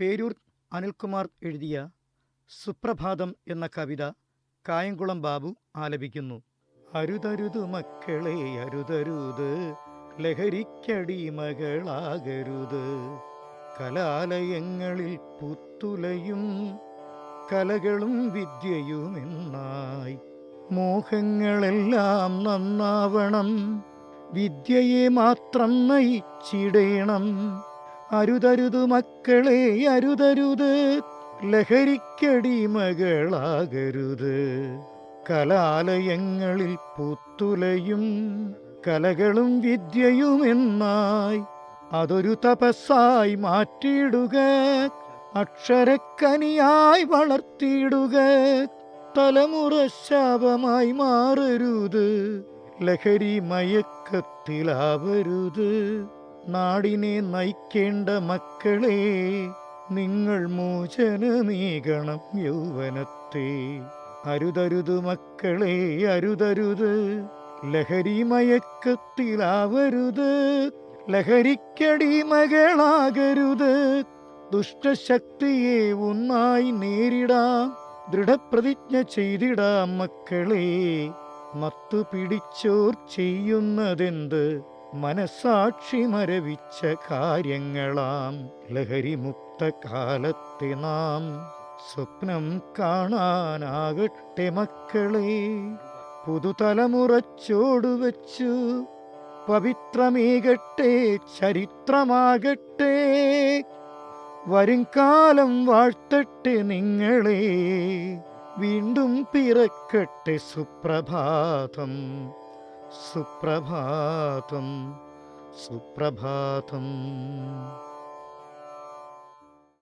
പേരൂർ അനിൽകുമാർ എഴുതിയ സുപ്രഭാതം എന്ന കവിത കായംകുളം ബാബു ആലപിക്കുന്നു. അരുതരുതു മക്കളെ അരുതരുത്. ലഹരിക്കടിമകളാകരുത് കലാലയങ്ങളിൽ പുത്തുലയും കലകളും വിദ്യയുമെന്നായി. മോഹങ്ങളെല്ലാം നന്നാവണം. വിദ്യയെ മാത്രം നയിച്ചിടേണം. അരുതരുതു മക്കളെ അരുതരുത്. ലഹരിക്കടിമകളാകരുത് കലാലയങ്ങളിൽ പുത്തുലയും കലകളും വിദ്യയുമെന്നായി അതൊരു തപസ്സായി മാറ്റിയിടുക. അക്ഷരക്കനിയായി വളർത്തിയിടുക. തലമുറ ശാപമായി മാറരുത്. ലഹരി മയക്കത്തിലാവരുത്. നാടിനെ നയിക്കേണ്ട മക്കളെ നിങ്ങൾ മോചന മോചനമേകണം യൗവനത്തെ. അരുതരുത് മക്കളെ അരുതരുത്. ലഹരി മയക്കത്തിലാവരുത്. ലഹരിക്കടിമകളാകരുത് ദുഷ്ടശക്തിയെ ഒന്നായി നേരിടാം. ദൃഢപ്രതിജ്ഞ ചെയ്തിടാം മക്കളെ. മത്തു പിടിച്ചോർ ചെയ്യുന്നതെന്ത്? മനസാക്ഷി മരവിച്ച കാര്യങ്ങളാം ലഹരിമുക്ത കാലത്തെ നാം സ്വപ്നം കാണാനാകട്ടെ മക്കളെ. പുതുതലമുറച്ചോടുവച്ചു പവിത്രമേകട്ടെ ചരിത്രമാകട്ടെ. വരും കാലം വാഴ്ത്തട്ടെ നിങ്ങളെ. വീണ്ടും പിറക്കട്ടെ സുപ്രഭാതം. सुप्रभातं सुप्रभातम्।